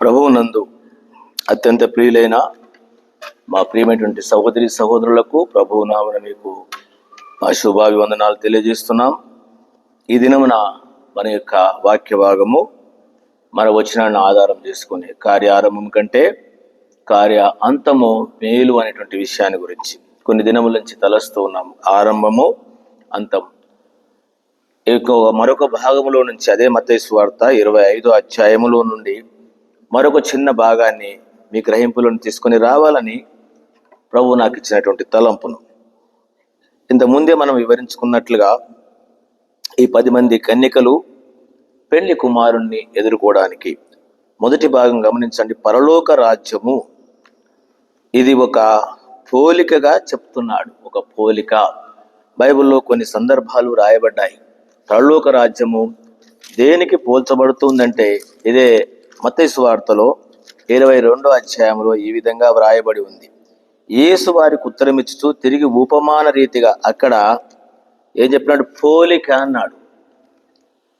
ప్రభువు నందు అత్యంత ప్రియులైన మా ప్రియమైనటువంటి సహోదరి సహోదరులకు ప్రభువు నామన మీకు మా శుభాభివందనాలు తెలియజేస్తున్నాం. ఈ దినమున మన యొక్క వాక్య భాగము మన వచనాన్ని ఆధారం చేసుకుని కార్యారంభం కంటే కార్య అంతము మేలు అనేటువంటి విషయాన్ని గురించి కొన్ని దినముల నుంచి తలస్తూ ఉన్నాము. ఆరంభము అంతం. ఎక్కువ మరొక భాగములో నుంచి అదే మతేశ్వార్త వార్త ఇరవై ఐదో అధ్యాయములో నుండి మరొక చిన్న భాగాన్ని మీ గ్రహింపులను తీసుకొని రావాలని ప్రభు నాకు ఇచ్చినటువంటి తలంపును. ఇంత మనం వివరించుకున్నట్లుగా ఈ పది మంది కన్యకలు పెళ్ళి కుమారుణ్ణి ఎదుర్కోవడానికి మొదటి భాగం గమనించండి. పరలోక రాజ్యము ఇది ఒక పోలికగా చెప్తున్నాడు. ఒక పోలిక. బైబిల్లో కొన్ని సందర్భాలు రాయబడ్డాయి. పరలోక రాజ్యము దేనికి పోల్చబడుతుందంటే ఇదే మత్తయి వార్తలో ఇరవై రెండో అధ్యాయంలో ఈ విధంగా వ్రాయబడి ఉంది. యేసు వారికి ఉత్తరమిచ్చుతూ తిరిగి ఉపమాన రీతిగా అక్కడ ఏం చెప్పినాడు? పోలిక అన్నాడు.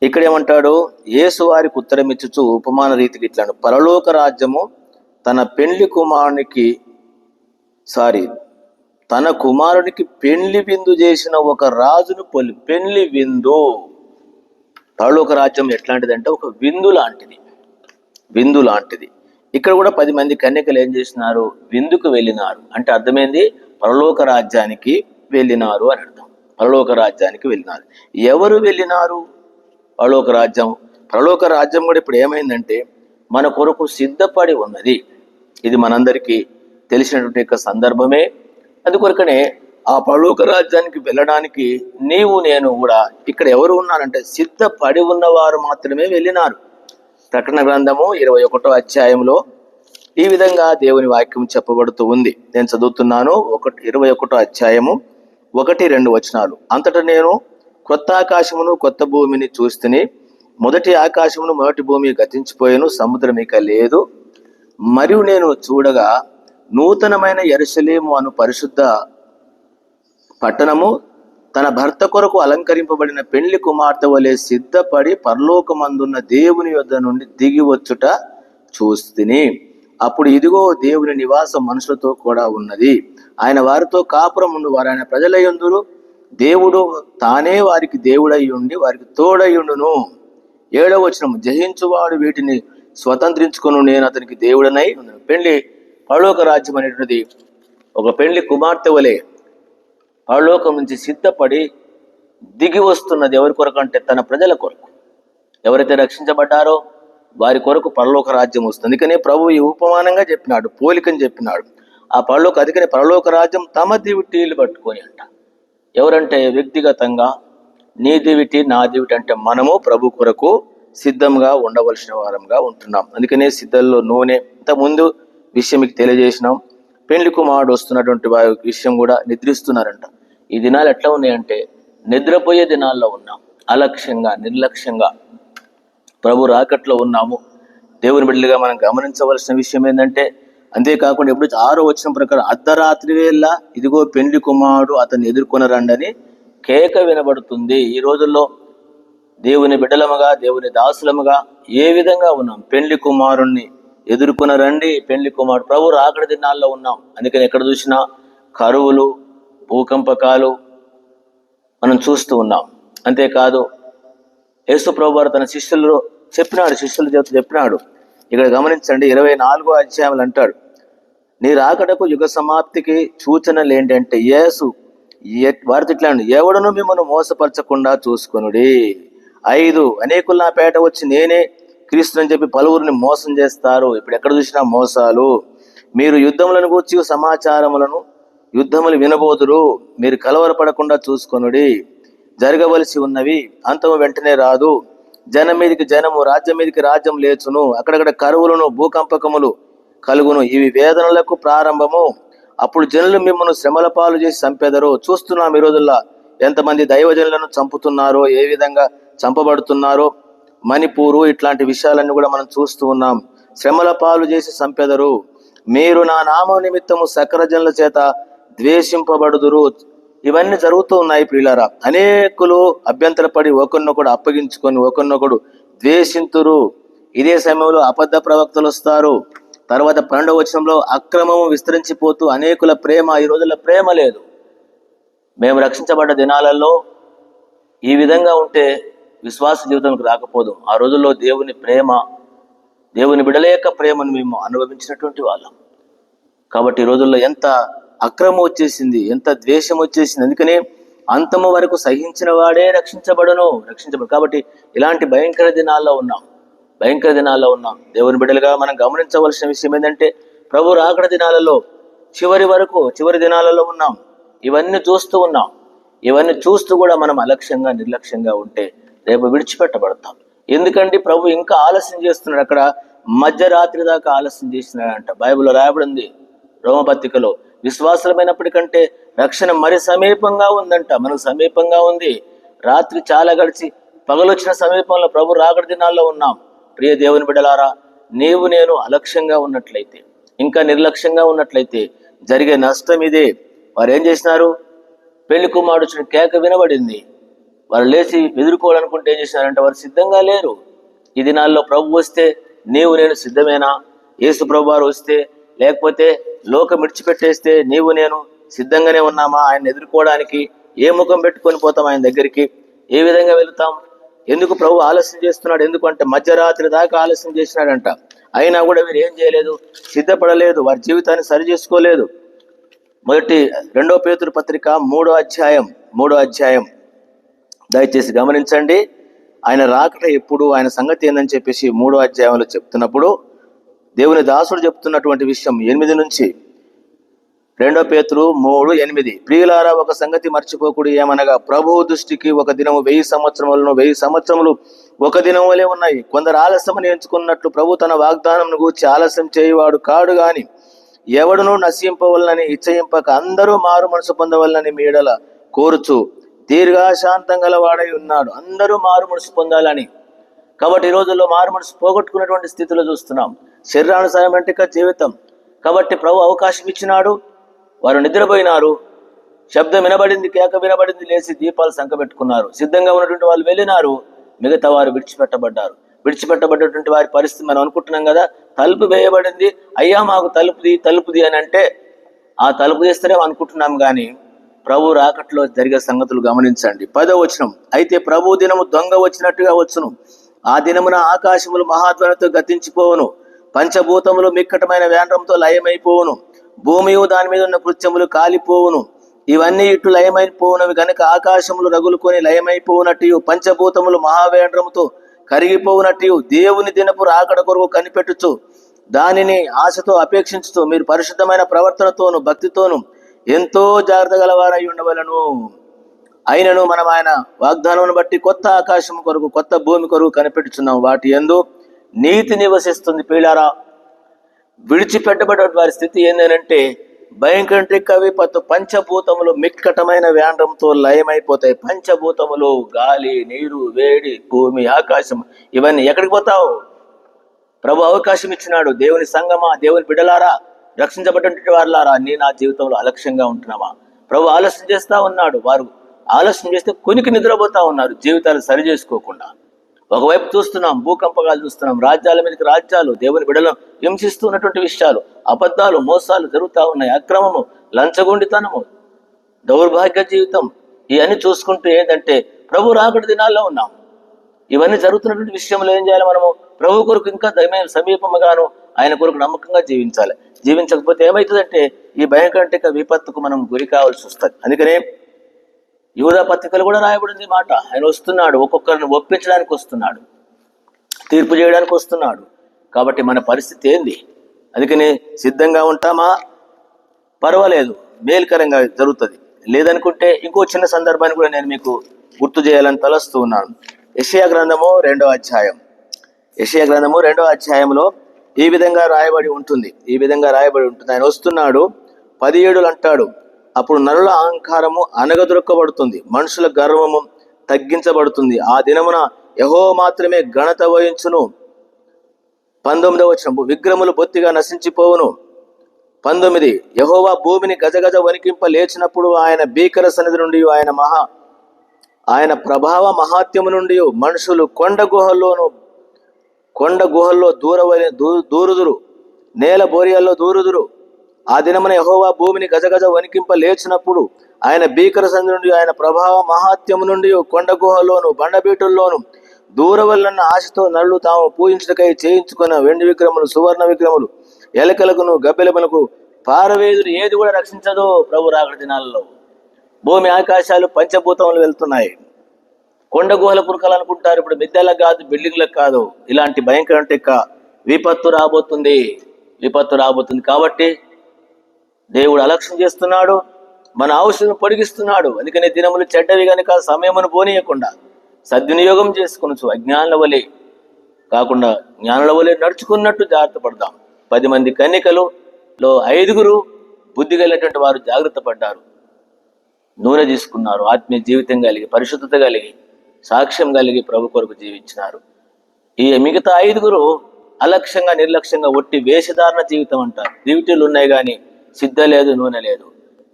ఇక్కడ ఏమంటాడు? యేసు వారికి ఉత్తరమిచ్చుచు ఉపమాన రీతికి ఇట్లాడు. పరలోక రాజ్యము తన పెండ్లి కుమారునికి సారీ తన కుమారునికి పెండ్లి విందు చేసిన ఒక రాజును పొలి పెండ్లి విందు. పరలోక రాజ్యం ఎట్లాంటిదంటే ఒక విందు లాంటిది. విందు లాంటిది. ఇక్కడ కూడా పది మంది కన్యకలు ఏం చేసినారు విందుకు వెళ్ళినారు. అంటే అర్థమైంది? పరలోక రాజ్యానికి వెళ్ళినారు అని అర్థం. పరలోక రాజ్యానికి వెళ్ళినారు. ఎవరు వెళ్ళినారు? పరలోక రాజ్యం. పరలోక రాజ్యం కూడా ఇప్పుడు ఏమైందంటే మన కొరకు సిద్ధపడి ఉన్నది. ఇది మనందరికీ తెలిసినటువంటి యొక్క సందర్భమే. అందుకొరకనే ఆ పరలోక రాజ్యానికి వెళ్ళడానికి నీవు నేను కూడా ఇక్కడ ఎవరు ఉన్నారంటే సిద్ధపడి ఉన్నవారు మాత్రమే వెళ్ళినారు. ప్రకటన గ్రంథము ఇరవై ఒకటో అధ్యాయంలో ఈ విధంగా దేవుని వాక్యం చెప్పబడుతూ ఉంది. నేను చదువుతున్నాను ఒకటి ఇరవై ఒకటో అధ్యాయము ఒకటి రెండు వచనాలు. అంతటా నేను కొత్త ఆకాశమును కొత్త భూమిని చూస్తుని మొదటి ఆకాశమును మొదటి భూమి గతించిపోయాను సముద్రం ఇక లేదు. మరియు నేను చూడగా నూతనమైన ఎరుసలేము అను పరిశుద్ధ పట్టణము తన భర్త కొరకు అలంకరింపబడిన పెళ్ళి కుమార్తె వలె సిద్ధపడి పరలోకమందున్న దేవుని యొద్ద నుండి దిగి వచ్చుట చూస్తుని. అప్పుడు ఇదిగో దేవుని నివాసం మనుషులతో కూడా ఉన్నది. ఆయన వారితో కాపురం ఉండు వారు ఆయన ప్రజలయ్యుందురు. దేవుడు తానే వారికి దేవుడై ఉండి వారికి తోడయ్యుండును. ఏడవ వచనం జయించువాడు వీటిని స్వతంత్రించుకును నేను అతనికి దేవుడనై పెళ్ళి పరలోక రాజ్యం అనేటువంటిది ఒక పెళ్ళి కుమార్తె వలె పరలోకం నుంచి సిద్ధపడి దిగి వస్తున్నది ఎవరి కొరకు అంటే తన ప్రజల కొరకు. ఎవరైతే రక్షించబడ్డారో వారి కొరకు పరలోక రాజ్యం వస్తుంది. అందుకనే ప్రభు ఈ ఉపమానంగా చెప్పినాడు పోలికని చెప్పినాడు. ఆ పరలోక అందుకనే పరలోక రాజ్యం తమ దివిటీలు పట్టుకొని అంట. ఎవరంటే వ్యక్తిగతంగా నీ దివిటి నా దివిటి అంటే మనము ప్రభు కొరకు సిద్ధంగా ఉండవలసిన వారంగా ఉంటున్నాం. అందుకనే సిద్ధల్లో నూనె ఇంతకుముందు విషయం మీకు తెలియజేసినాం. పెళ్ళి కుమారుడు వస్తున్నటువంటి వారి విషయం కూడా నిద్రిస్తున్నారంట. ఈ దినాలు ఎట్లా ఉన్నాయంటే నిద్రపోయే దినాల్లో ఉన్నాం. అలక్ష్యంగా నిర్లక్ష్యంగా ప్రభు రాకట్లో ఉన్నాము. దేవుని బిడ్డలుగా మనం గమనించవలసిన విషయం ఏంటంటే అంతేకాకుండా ఎప్పుడు ఆరో వచ్చిన ప్రకారం అర్ధరాత్రి వేళ ఇదిగో పెండ్లి కుమారుడు అతన్ని ఎదుర్కొనరండని కేక వినబడుతుంది. ఈ రోజుల్లో దేవుని బిడ్డలముగా దేవుని దాసులముగా ఏ విధంగా ఉన్నాం? పెండ్లి కుమారుణ్ణి ఎదుర్కొనరండి. పెండ్లి కుమారుడు ప్రభు రాకడ దినాల్లో ఉన్నాం. అందుకని ఎక్కడ చూసినా కరువులు భూకంపకాలు మనం చూస్తూ ఉన్నాం. అంతేకాదు యేసు ప్రభువారు తన శిష్యులు చెప్పినాడు శిష్యుల చేత చెప్పినాడు. ఇక్కడ గమనించండి ఇరవై నాలుగో అధ్యాయులు అంటాడు నీ రాకడకు యుగ సమాప్తికి సూచనలు ఏంటంటే యేసు వారితో ఇట్లా ఎవడను మిమ్మల్ని మోసపరచకుండా చూసుకునుడి. ఐదు అనేకులు నా పేట వచ్చి నేనే క్రీస్తు అని చెప్పి పలువురిని మోసం చేస్తారు. ఇప్పుడు ఎక్కడ చూసినా మోసాలు. మీరు యుద్ధములను గూర్చి సమాచారములను యుద్ధములు వినబోదురు మీరు కలవరపడకుండా చూసుకొనుడి. జరగవలసి ఉన్నవి అంతము వెంటనే రాదు. జనం మీదకి జనము రాజ్యం మీదకి రాజ్యం లేచును. అక్కడక్కడ కరువులను భూకంపకములు కలుగును. ఇవి వేదనలకు ప్రారంభము. అప్పుడు జనులు మిమ్మల్ని శ్రమల పాలు చేసి చంపెదరు. చూస్తున్నాం ఈ రోజుల్లో ఎంతమంది దైవజనులను చంపుతున్నారో ఏ విధంగా చంపబడుతున్నారో. మణిపూరు ఇట్లాంటి విషయాలన్నీ కూడా మనం చూస్తూ ఉన్నాం. శ్రమల పాలు చేసి చంపెదరు. మీరు నా నామ నిమిత్తము సకల జనుల చేత ద్వేషింపబడుదురు. ఇవన్నీ జరుగుతూ ఉన్నాయి ప్రియులారా. అనేకులు అభ్యంతరపడి ఒకరినొకడు అప్పగించుకొని ఒకరినొకడు ద్వేషింతురు. ఇదే సమయంలో అబద్ధ ప్రవక్తలు వస్తారు. తర్వాత పన్నెండవ వచనంలో అక్రమము విస్తరించిపోతూ అనేకుల ప్రేమ ఈ రోజుల్లో ప్రేమ లేదు. మేము రక్షించబడ్డ దినాలలో ఈ విధంగా ఉంటే విశ్వాస జీవితంకి రాకపోదు. ఆ రోజుల్లో దేవుని ప్రేమ దేవుని విడలేక ప్రేమను మేము అనుభవించినటువంటి వాళ్ళం. కాబట్టి ఈ రోజుల్లో ఎంత అక్రమం వచ్చేసింది ఎంత ద్వేషం వచ్చేసింది. అందుకనే అంతము వరకు సహించిన వాడే రక్షించబడను రక్షించబడు. కాబట్టి ఇలాంటి భయంకర దినాల్లో ఉన్నాం భయంకర దినాల్లో ఉన్నాం. దేవుని బిడ్డలుగా మనం గమనించవలసిన విషయం ఏంటంటే ప్రభు రాకడ దినాలలో చివరి వరకు చివరి దినాలలో ఉన్నాం. ఇవన్నీ చూస్తూ ఉన్నాం. ఇవన్నీ చూస్తూ కూడా మనం అలక్ష్యంగా నిర్లక్ష్యంగా ఉంటే రేపు విడిచిపెట్టబడతాం. ఎందుకంటే ప్రభు ఇంకా ఆలస్యం చేస్తున్నాడు. అక్కడ మధ్యరాత్రి దాకా ఆలస్యం చేసినాడంట బైబిల్లో రాయబడింది రోమపత్రికలో విశ్వాసమైనప్పటికంటే రక్షణ మరి సమీపంగా ఉందంట. మనకు సమీపంగా ఉంది. రాత్రి చాలా గడిచి పగలొచ్చిన సమీపంలో ప్రభు రాగడ దినాల్లో ఉన్నాం. ప్రియ దేవుని బిడలారా నీవు నేను అలక్ష్యంగా ఉన్నట్లయితే ఇంకా నిర్లక్ష్యంగా ఉన్నట్లయితే జరిగే నష్టం ఇదే. వారు ఏం చేసినారు? పెళ్ళి కుమారుడు వచ్చిన కేక వినబడింది. వారు లేచి ఎదుర్కోవాలనుకుంటే ఏం చేసినారంటే వారు సిద్ధంగా లేరు. ఈ దినాల్లో ప్రభు వస్తే నీవు నేను సిద్ధమేనా? యేసు ప్రభు వారు వస్తే లేకపోతే లోకం విడిచిపెట్టేస్తే నీవు నేను సిద్ధంగానే ఉన్నామా? ఆయన ఎదుర్కోవడానికి ఏ ముఖం పెట్టుకొని పోతాం ఆయన దగ్గరికి? ఏ విధంగా వెళుతాం? ఎందుకు ప్రభు ఆలస్యం చేస్తున్నాడు? ఎందుకంటే మధ్యరాత్రి దాకా ఆలస్యం చేసినాడంట. అయినా కూడా వీరు ఏం చేయలేదు? సిద్ధపడలేదు. వారి జీవితాన్ని సరి చేసుకోలేదు. మొదటి రెండో పేతురు పత్రిక మూడో అధ్యాయం మూడో అధ్యాయం. దయచేసి గమనించండి. ఆయన రాకట ఎప్పుడు? ఆయన సంగతి ఏందని చెప్పేసి మూడో అధ్యాయంలో చెప్తున్నప్పుడు దేవుని దాసుడు చెప్తున్నటువంటి విషయం ఎనిమిది నుంచి రెండో పేతులు మూడు ఎనిమిది. ప్రియులారా ఒక సంగతి మర్చిపోకుడు ఏమనగా ప్రభువు దృష్టికి ఒక దినము వెయ్యి సంవత్సరములను వెయ్యి సంవత్సరములు ఒక దినం వలె ఉన్నాయి. కొందరు ఆలస్యమని ఎంచుకున్నట్లు ప్రభు తన వాగ్దానం గూర్చి ఆలస్యం చేయువాడు కాడు గాని ఎవడును నశింపవలనని ఇచ్చయింపక అందరూ మారు మనసు పొందవలనని మీడల కోరుచు దీర్ఘశాంతం గలవాడై ఉన్నాడు. అందరూ మారు మనసు పొందాలని. కాబట్టి ఈ రోజుల్లో మారు మనసు పోగొట్టుకున్నటువంటి స్థితిలో చూస్తున్నాం. శరీరానుసారమంటిక జీవితం. కాబట్టి ప్రభు అవకాశం ఇచ్చినాడు. వారు నిద్రపోయినారు. శబ్దం వినబడింది కేక వినబడింది లేచి దీపాలు సంకబెట్టుకున్నారు. సిద్ధంగా ఉన్నటువంటి వాళ్ళు వెళ్ళినారు. మిగతా వారు విడిచిపెట్టబడ్డారు. విడిచిపెట్టబడ్డటువంటి వారి పరిస్థితి మనం అనుకుంటున్నాం కదా. తలుపు వేయబడింది. అయ్యా మాకు తలుపుది తలుపుది అని అంటే ఆ తలుపు తీస్తేనే అనుకుంటున్నాం కానీ ప్రభు రాకట్లో జరిగే సంగతులు గమనించండి. పదో వచనం. అయితే ప్రభు దినము దొంగ వచ్చినట్టుగా వచ్చును. ఆ దినమున ఆకాశములు మహాధ్వనితో గతించిపోవును. పంచభూతములు మిక్కటమైన వేండ్రంతో లయమైపోవును. భూమియు దాని మీద ఉన్న కృత్యములు కాలిపోవును. ఇవన్నీ ఇటు లయమైపోవునవి గనుక ఆకాశములు రగులుకొని లయమైపోవునట్టు పంచభూతములు మహావేండ్రముతో కరిగిపోవునట్టు దేవుని దినపు రాకడ కొరకు కనిపెట్టుచు. దానిని ఆశతో అపేక్షించుతూ మీరు పరిశుద్ధమైన ప్రవర్తనతోను భక్తితోను ఎంతో జాగ్రత్త గలవారై ఉండవలను అయినను మనం ఆయన వాగ్దానం బట్టి కొత్త ఆకాశం కొరకు కొత్త భూమి కొరకు కనిపెట్టుచున్నాం. వాటి ఎందు నీతి నివసిస్తుంది పీడారా విడిచిపెట్టబడే వారి స్థితి ఏంటంటే కవి పత్తు పంచభూతములు మిక్కటమైన వ్యాండ్రంతో లయమైపోతాయి. పంచభూతములు గాలి నీరు వేడి భూమి ఆకాశం ఇవన్నీ ఎక్కడికి పోతావు? ప్రభు అవకాశం ఇచ్చినాడు. దేవుని సంగమా దేవుని బిడలారా రక్షించబడినటువంటి వారులారా నీ నా జీవితంలో అలక్ష్యంగా ఉంటున్నామా ప్రభు ఆలస్యం చేస్తా ఉన్నాడు. వారు ఆలస్యం చేస్తే కొనికి నిద్రపోతా ఉన్నారు. జీవితాలు సరి చేసుకోకుండా. ఒకవైపు చూస్తున్నాం భూకంపకాలు చూస్తున్నాం రాజ్యాల మీదకి రాజ్యాలు దేవుని బిడలను హింసిస్తున్నటువంటి విషయాలు అబద్ధాలు మోసాలు జరుగుతూ ఉన్నాయి. అక్రమము లంచగొండితనము దౌర్భాగ్య జీవితం ఇవన్నీ చూసుకుంటూ ఏంటంటే ప్రభు రాకటి దినాల్లో ఉన్నాం. ఇవన్నీ జరుగుతున్నటువంటి విషయంలో ఏం చేయాలి మనము? ప్రభు కొరకు ఇంకా దైవ సమీపముగాను ఆయన కొరకు నమ్మకంగా జీవించాలి. జీవించకపోతే ఏమవుతుందంటే ఈ భయంకరంటిక విపత్తుకు మనం గురి కావాల్సి వస్తుంది. అందుకనే యూదా పత్రికలు కూడా రాయబడింది మాట. ఆయన వస్తున్నాడు ఒక్కొక్కరిని ఒప్పించడానికి వస్తున్నాడు తీర్పు చేయడానికి వస్తున్నాడు. కాబట్టి మన పరిస్థితి ఏంది? అందుకని సిద్ధంగా ఉంటామా? పర్వాలేదు మేలుకరంగా జరుగుతుంది. లేదనుకుంటే ఇంకో చిన్న సందర్భాన్ని కూడా నేను మీకు గుర్తు చేయాలని తలస్తూ ఉన్నాను. యషయా గ్రంథము రెండో అధ్యాయం. యషయా గ్రంథము రెండో అధ్యాయంలో ఈ విధంగా రాయబడి ఉంటుంది. ఈ విధంగా రాయబడి ఉంటుంది. ఆయన వస్తున్నాడు పదిహేడులు అంటాడు. అప్పుడు నరుల అహంకారము అనగదొరకబడుతుంది మనుషుల గర్వము తగ్గించబడుతుంది. ఆ దినమున యహో మాత్రమే ఘనత వహించును. పంతొమ్మిదవ వచనం విగ్రహములు బొత్తిగా నశించిపోవును. పంతొమ్మిది. యహోవా భూమిని గజగజ వణికింప లేచినప్పుడు ఆయన భీకర సన్నిధి నుండి ఆయన మహా ఆయన ప్రభావ మహాత్యము నుండి మనుషులు కొండ గుహల్లోను కొండ గుహల్లో దూరవ దూ- దూరుదురు. నేల బోరియాల్లో దూరుదురు. ఆ దినమున యహోవా భూమిని గజగజ వణికింప లేచినప్పుడు ఆయన భీకర సంధి నుండి ఆయన ప్రభావ మహాత్యము నుండి కొండ గుహలోను బండబీటుల్లోను దూరవల్లన్న ఆశతో నల్లు తాము పూజించటకై చేయించుకున్న వెండి విగ్రహములు సువర్ణ విగ్రహములు ఎలకలకును గబ్బెలములకు పారవేదులు ఏది కూడా రక్షించదు ప్రభు రాగడ దినాలలో. భూమి ఆకాశాలు పంచభూతములు వెళ్తున్నాయి. కొండ గుహల పురకలు అనుకుంటారు. ఇప్పుడు మిద్దెలకు కాదు బిల్డింగ్లకు కాదు. ఇలాంటి భయంకర టెక్క విపత్తు రాబోతుంది. విపత్తు రాబోతుంది. కాబట్టి దేవుడు అలక్ష్యం చేస్తున్నాడు మన ఆవుషను పొడిగిస్తున్నాడు. అందుకనే దినములు చెడ్డవి కనుక సమయమును పోనీయకుండా సద్వినియోగం చేసుకునొచ్చు అజ్ఞానుల వలె కాకుండా జ్ఞానుల వలె నడుచుకున్నట్టు జాగ్రత్త పడదాం. పది మంది కన్యకలులో ఐదుగురు బుద్ధి కలిగినటువంటి వారు జాగ్రత్త పడ్డారు. నూనె తీసుకున్నారు ఆత్మీయ జీవితం కలిగి పరిశుద్ధత కలిగి సాక్ష్యం కలిగి ప్రభు కొరకు జీవించినారు. ఈ మిగతా ఐదుగురు అలక్ష్యంగా నిర్లక్ష్యంగా ఒట్టి వేషధారణ జీవితం అంటారు. డ్యూటీలు ఉన్నాయి కానీ సిద్ధ లేదు నూనె లేదు.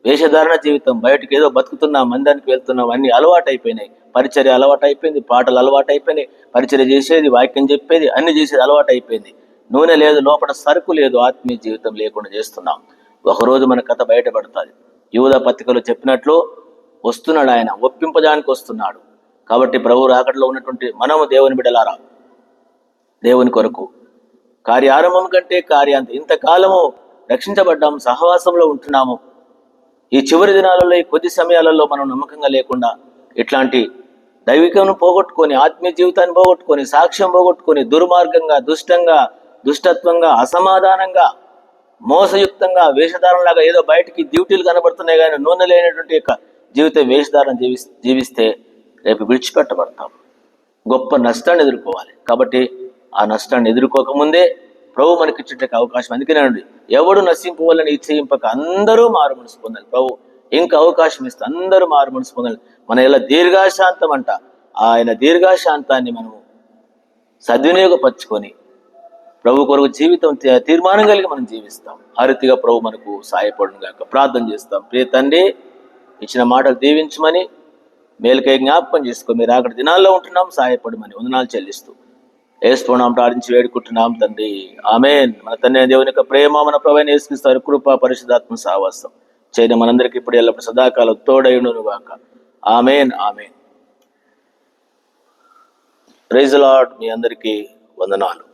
వేషధారణ జీవితం బయటకు ఏదో బతుకుతున్నాం మందానికి వెళ్తున్నాం అన్ని అలవాటు అయిపోయినాయి పరిచర్య అలవాటు అయిపోయింది పాటలు అలవాటు అయిపోయినాయి పరిచర్య చేసేది వాక్యం చెప్పేది అన్ని చేసేది అలవాటు అయిపోయింది నూనె లేదు లోపల సరుకు లేదు ఆత్మీయ జీవితం లేకుండా చేస్తున్నాం. ఒకరోజు మన కథ బయటపడుతుంది. యువత పత్రికలో చెప్పినట్లు వస్తున్నాడు ఆయన ఒప్పింపజానికి వస్తున్నాడు. కాబట్టి ప్రభు రాకడలో ఉన్నటువంటి మనము దేవుని బిడలారా దేవుని కొరకు. కార్యారంభం కంటే కార్యాంత. ఇంతకాలము రక్షించబడ్డాము సహవాసంలో ఉంటున్నాము. ఈ చివరి దినాలలో ఈ కొద్ది సమయాలలో మనం నమ్మకంగా లేకుండా ఇట్లాంటి దైవికను పోగొట్టుకొని ఆత్మీయ జీవితాన్ని పోగొట్టుకొని సాక్ష్యం పోగొట్టుకొని దుర్మార్గంగా దుష్టంగా దుష్టత్వంగా అసమాధానంగా మోసయుక్తంగా వేషధారణలాగా ఏదో బయటికి డ్యూటీలు కనబడుతున్నాయి కానీ నూనె లేనటువంటి యొక్క జీవిత వేషధారణ జీవి జీవిస్తే రేపు విడిచిపెట్టబడతాం. గొప్ప నష్టాన్ని ఎదుర్కోవాలి. కాబట్టి ఆ నష్టాన్ని ఎదుర్కోకముందే ప్రభు మనకి ఇచ్చేట అవకాశం. అందుకనే అండి ఎవడు నశింపవాలని ఇచ్చేయింపక అందరూ మారు మనసు పొందాలి. ప్రభు ఇంకా అవకాశం ఇస్తే అందరూ మారు మనసు పొందాలి. మన ఇలా దీర్ఘాశాంతం అంట ఆయన దీర్ఘాశాంతాన్ని మనము సద్వినియోగపరచుకొని ప్రభు కొరకు జీవితం తీ- తీర్మానం కలిగి మనం జీవిస్తాం. ఆ రీతిగా ప్రభు మనకు సహాయపడును గాక. ప్రార్థన చేస్తాం. ప్రియ తండ్రి ఇచ్చిన మాటలు దీవించమని మేలుకై జ్ఞాపకం చేసుకో. మీరు అక్కడ దినాల్లో ఉంటున్నాం సహాయపడమని. వందనాలు చెల్లిస్తూ. ఏస్తున్నాం ప్రార్థించి వేడుకుంటున్నాం తండ్రి. ఆమెన్. మన తండ్రి దేవుని యొక్క ప్రేమ మన ప్రవైన వేసుకిస్తారు కృప పరిశుధాత్మ సావాసం చేయడం మనందరికీ ఇప్పుడు ఎల్లప్పుడు సదాకాలం తోడయును గాక ఆమెన్. ఆమెన్. ప్రైజ్ లాడ్ మీ అందరికీ వందనాలు.